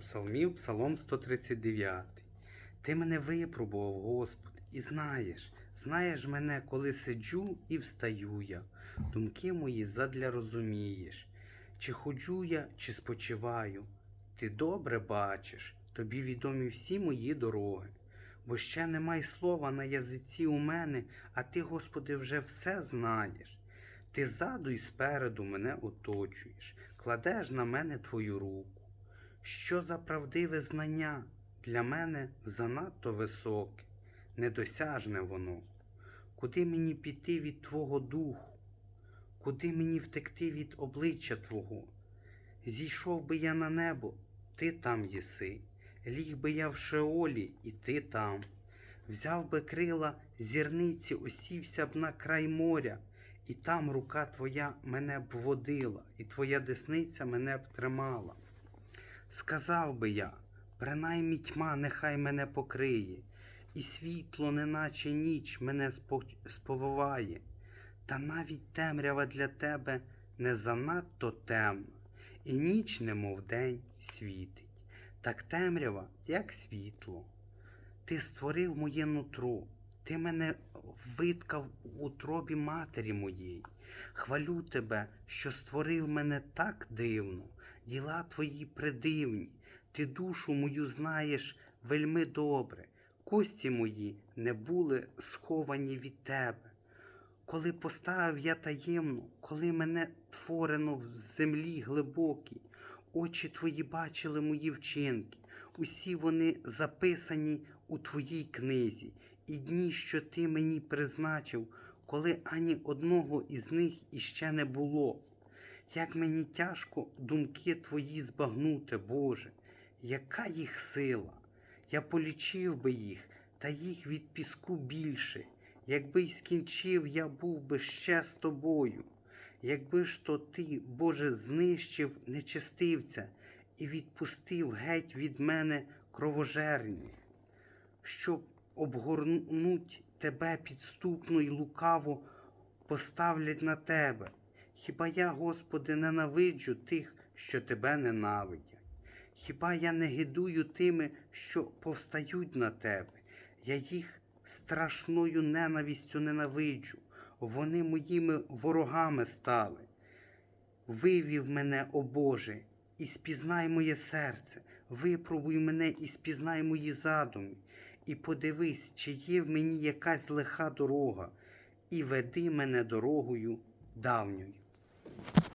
Псалмів, Псалом 139. Ти мене випробував, Господи, і знаєш, знаєш мене, коли сиджу і встаю я. Думки мої задля розумієш. Чи ходжу я, чи спочиваю. Ти добре бачиш, тобі відомі всі мої дороги. Бо ще немає слова на язиці у мене, а ти, Господи, вже все знаєш. Ти ззаду і спереду мене оточуєш, кладеш на мене твою руку. Що за правдиве знання для мене занадто високе, недосяжне воно. Куди мені піти від Твого духу? Куди мені втекти від обличчя Твого? Зійшов би я на небо, ти там єси, ліг би я в шеолі, і ти там. Взяв би крила зірниці, осівся б на край моря, і там рука Твоя мене б водила, і Твоя десниця мене б тримала. Сказав би я, принаймні тьма нехай мене покриє, і світло, неначе ніч, мене сповиває, та навіть темрява для тебе не занадто темна, і ніч, немов день, світить, так темрява, як світло. Ти створив моє нутро, ти мене виткав у утробі матері моєї. Хвалю тебе, що створив мене так дивно, діла твої придивні, ти душу мою знаєш вельми добре, кості мої не були сховані від тебе. Коли поставив я таємно, коли мене творено в землі глибокій, очі твої бачили мої вчинки, усі вони записані у твоїй книзі, і дні, що ти мені призначив, коли ані одного із них іще не було. Як мені тяжко думки твої збагнути, Боже, яка їх сила? Я полічив би їх, та їх від піску більше. Якби й скінчив, я був би ще з тобою. Якби ж то ти, Боже, знищив нечестивця і відпустив геть від мене кровожерних, щоб обгорнуть тебе підступно й лукаво поставлять на тебе. Хіба я, Господи, ненавиджу тих, що тебе ненавидять? Хіба я не гидую тими, що повстають на тебе? Я їх страшною ненавистю ненавиджу. Вони моїми ворогами стали. Вивів мене, о Боже, і спізнай моє серце, випробуй мене і спізнай мої задуми, і подивись, чи є в мені якась лиха дорога, і веди мене дорогою давньою.